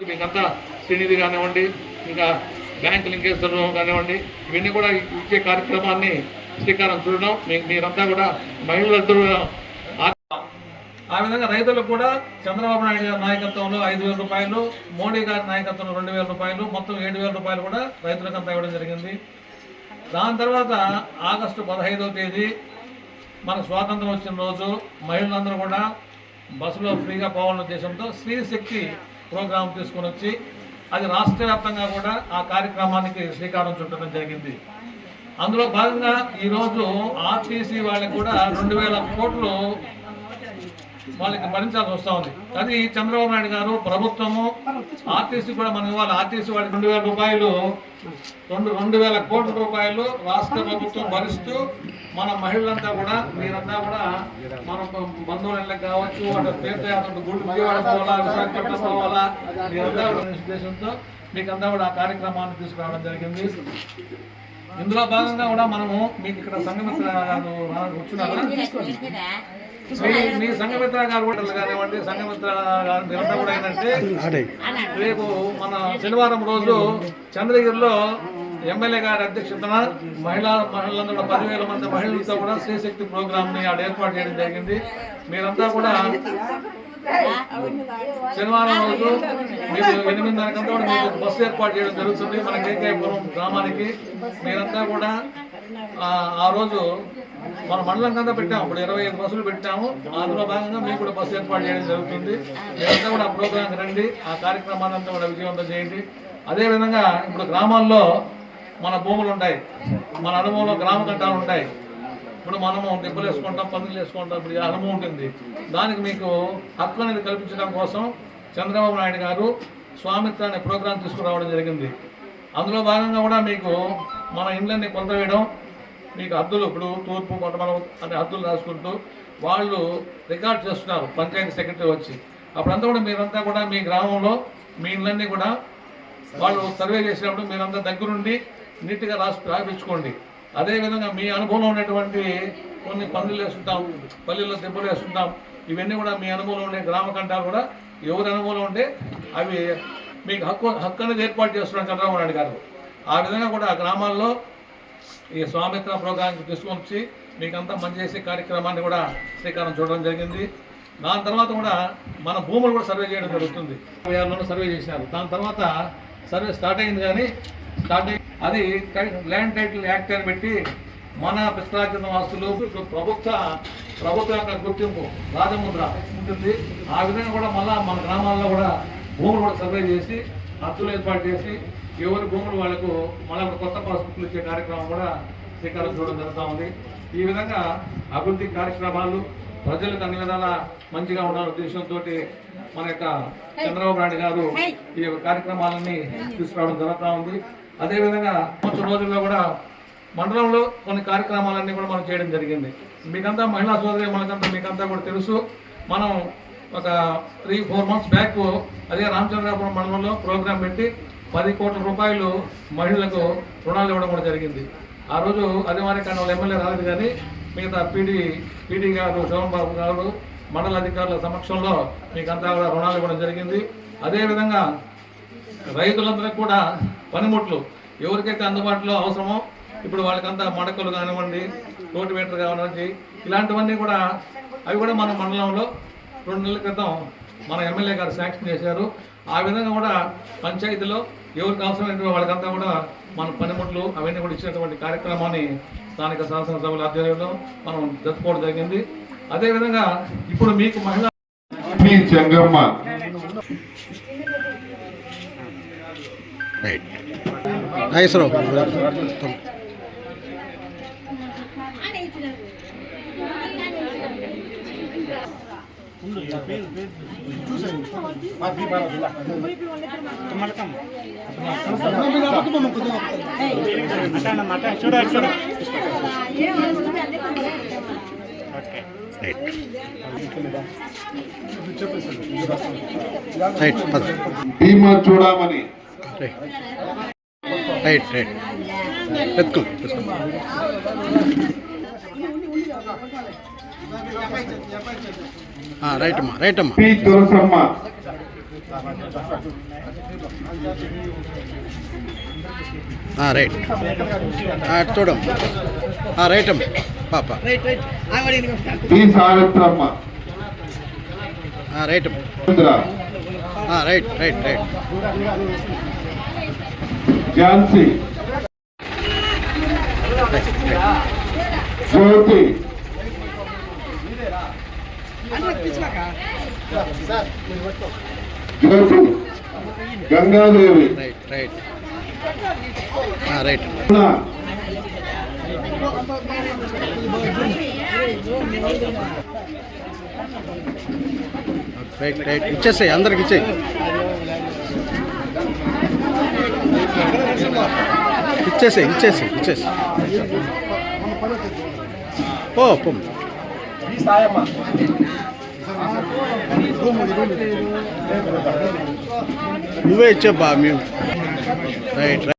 మీకంతా శ్రీనిధి కానివ్వండి ఇంకా బ్యాంక్ లింకేశ్వరం కానివ్వండి ఇవన్నీ కూడా ఇచ్చే కార్యక్రమాన్ని శ్రీకారం చూడడం మీరంతా కూడా మహిళలందరూ ఆ- ఆ విధంగా రైతులకు కూడా చంద్రబాబు నాయుడు గారి నాయకత్వంలో ఐదు వేల రూపాయలు మోడీ గారి నాయకత్వంలో రెండు వేల రూపాయలు మొత్తం ఏడు వేల రూపాయలు కూడా రైతులకంతా ఇవ్వడం జరిగింది. దాని తర్వాత ఆగస్టు పదహైదవ తేదీ మనకు స్వాతంత్రం వచ్చిన రోజు మహిళలందరూ కూడా బస్సులో ఫ్రీగా పోవాలనే ఉద్దేశంతో స్త్రీ శక్తి ప్రోగ్రాం తీసుకొని వచ్చి అది రాష్ట్ర వ్యాప్తంగా కూడా ఆ కార్యక్రమానికి శ్రీకారం చుట్టడం జరిగింది. అందులో భాగంగా ఈరోజు ఆర్టీసీ వాళ్ళకి కూడా రెండు వేల కోట్లు వాళ్ళకి భరించాల్సి వస్తూ ఉంది. అది చంద్రబాబు నాయుడు గారు ప్రభుత్వము ఆర్టీసీ కూడా మనం ఇవ్వాలి. ఆర్టీసీ వాడికి రెండు వేల రూపాయలు రెండు రెండు వేల కోట్ల రూపాయలు రాష్ట్ర ప్రభుత్వం భరిస్తూ మన మహిళలంతా కూడా మీరంతా కూడా మన బంధువులకు కావచ్చు వాళ్ళ తీర్థయాత్ర గుడి పోవాలా విశాఖపట్నం పోవాలా మీరంతా కూడా ఉద్దేశంతో మీకంతా కూడా ఆ కార్యక్రమాన్ని తీసుకురావడం జరిగింది. ఇందులో భాగంగా కూడా మనము మీకు ఇక్కడ సంగమ గారు మీ సంఘమిత్ర గారు కూడా కానివ్వండి సంఘమిత్ర గారు మీరంతా కూడా ఏంటంటే రేపు మన శనివారం రోజు చంద్రగిరిలో ఎమ్మెల్యే గారి అధ్యక్షతన మహిళా మహిళలందరూ పదివేల మంది మహిళలతో కూడా శ్రీశక్తి ప్రోగ్రామ్ని ఆడ ఏర్పాటు చేయడం జరిగింది. మీరంతా కూడా శనివారం రోజు మీరు ఎనిమిదిన్నరకంతా కూడా మీకు బస్సు ఏర్పాటు చేయడం జరుగుతుంది. మన కేకేపురం గ్రామానికి మీరంతా కూడా ఆ రోజు మన మండలం కింద పెట్టాము ఇప్పుడు ఇరవై ఐదు బస్సులు పెట్టాము. అందులో భాగంగా మీకు కూడా బస్సు ఏర్పాటు చేయడం జరుగుతుంది. మీరంతా కూడా ఆ ప్రోగ్రాంకి రండి. ఆ కార్యక్రమాన్ని అంతా కూడా విజయవంతం చేయండి. అదేవిధంగా ఇప్పుడు గ్రామాల్లో మన భూములు ఉంటాయి. మన అనుభవంలో గ్రామ కట్టాలు ఉంటాయి. ఇప్పుడు మనము దెబ్బలు వేసుకుంటాం పనులు వేసుకుంటాం. ఇప్పుడు అనుభవం ఉంటుంది. దానికి మీకు హక్కు అనేది కల్పించడం కోసం చంద్రబాబు నాయుడు గారు స్వామిత్ర అనే ప్రోగ్రాం తీసుకురావడం జరిగింది. అందులో భాగంగా కూడా మీకు మన ఇండ్లన్నీ కొంత వేయడం మీకు హద్దులు ఇప్పుడు తూర్పు కొండమలం అనే హద్దులు రాసుకుంటూ వాళ్ళు రికార్డ్ చేస్తున్నారు పంచాయతీ సెక్రటరీ వచ్చి. అప్పుడంతా కూడా మీరంతా కూడా మీ గ్రామంలో మీ ఇళ్ళన్నీ కూడా వాళ్ళు సర్వే చేసినప్పుడు మీరంతా దగ్గరుండి నీట్గా రాసి రాయించుకోండి. అదేవిధంగా మీ అనుభవంలో ఉన్నటువంటి కొన్ని పనులు వేస్తుంటాం పల్లెల్లో దెబ్బలు వేస్తుంటాం ఇవన్నీ కూడా మీ అనుభవంలో ఉండే గ్రామ కంటాలు కూడా ఎవరి అనుభవంలో ఉంటే అవి మీకు హక్కు హక్కు అనేది ఏర్పాటు చేస్తున్నాం చంద్రబాబు నాయుడు గారు. ఆ విధంగా కూడా ఆ గ్రామాల్లో ఈ స్వామిత్ర ప్రోగ్రాంకి తీసుకొచ్చి మీకంతా మంచి చేసే కార్యక్రమాన్ని కూడా శ్రీకారం చూడడం జరిగింది. దాని తర్వాత కూడా మన భూములు కూడా సర్వే చేయడం జరుగుతుంది. ఆరులో సర్వే చేశారు. దాని తర్వాత సర్వే స్టార్ట్ అయింది కానీ స్టార్ట్ అయ్యి అది టై- ల్యాండ్ టైటిల్ యాక్ట్ అని పెట్టి మన పిత్రార్జిత వాస్తులు ప్రభుత్వ ప్రభుత్వ యొక్క గుర్తింపు రాజముద్ర ఉంటుంది. ఆ విధంగా కూడా మళ్ళీ మన గ్రామాల్లో కూడా భూములు కూడా సర్వే చేసి హద్దులు ఏర్పాటు చేసి ఎవరి భూములు వాళ్ళకు మళ్ళీ కొత్త పాస్బుక్లు ఇచ్చే కార్యక్రమం కూడా శ్రీకారం చూడడం జరుగుతూ ఉంది. ఈ విధంగా అభివృద్ధి కార్యక్రమాలు ప్రజలకు అన్ని విధాలా మంచిగా ఉండాలనే ఉద్దేశంతో మన యొక్క చంద్రబాబు నాయుడు గారు ఈ యొక్క కార్యక్రమాలన్నీ తీసుకురావడం జరుగుతూ ఉంది. అదేవిధంగా సంవత్సరం రోజుల్లో కూడా మండలంలో కొన్ని కార్యక్రమాలన్నీ కూడా మనం చేయడం జరిగింది. మీకంతా మహిళా సోదరి మనకంతా మీకంతా కూడా తెలుసు. మనం ఒక త్రీ ఫోర్ మంత్స్ బ్యాక్ అదే రామచంద్రాపురం మండలంలో ప్రోగ్రాం పెట్టి పది కోట్ల రూపాయలు మహిళలకు రుణాలు ఇవ్వడం కూడా జరిగింది. ఆ రోజు అదే మరి కానీ వాళ్ళు ఎమ్మెల్యే రాలేదు కానీ మిగతా పీడీ పీడీ గారు శోభన్ బాబు గారు మండల అధికారుల సమక్షంలో మీకంతా కూడా రుణాలు ఇవ్వడం జరిగింది. అదేవిధంగా రైతులందరికీ కూడా పనిముట్లు. ఎవరికైతే అందుబాటులో అవసరమో ఇప్పుడు వాళ్ళకంతా మడకలు కానివ్వండి రోటివేటర్ కానివ్వండి ఇలాంటివన్నీ కూడా అవి కూడా మన మండలంలో రెండు నెలల క్రితం మన ఎమ్మెల్యే గారు శాంక్షన్ చేశారు. ఆ విధంగా కూడా పంచాయతీలో ఎవరికి అవసరమైన వాళ్ళకంతా కూడా మన పనిముట్లు అవన్నీ కూడా ఇచ్చినటువంటి కార్యక్రమాన్ని స్థానిక శాసనసభల ఆధ్వర్యంలో మనం జరుపుకోవడం జరిగింది. అదేవిధంగా ఇప్పుడు మీకు మహిళా మీ Chengamma. Right Nageswararao right right పద భీమా చూడమని రైట్ రైట్ ఎత్తుకో రైట్ అమ్మా రైట్ అమ్మా. పి తులసమ్మ ఆ, రైట్ ఆ, చూడం ఆ, రైట్ అమ్మ. పాప పి. సావిత్రమ్మ. ఆ, రైట్ అమ్మ. Right right right Jhansi. Right right Jyothi Jyothi. Gangadevi. Right right right right right ఇచ్చేసాయి అందరికి ఇచ్చేయి. ఇచ్చేసాయి ఇచ్చేసాయి ఇచ్చేసాయి. ఓ పొమ్మ నువ్వే ఇచ్చా బా మేము. Right right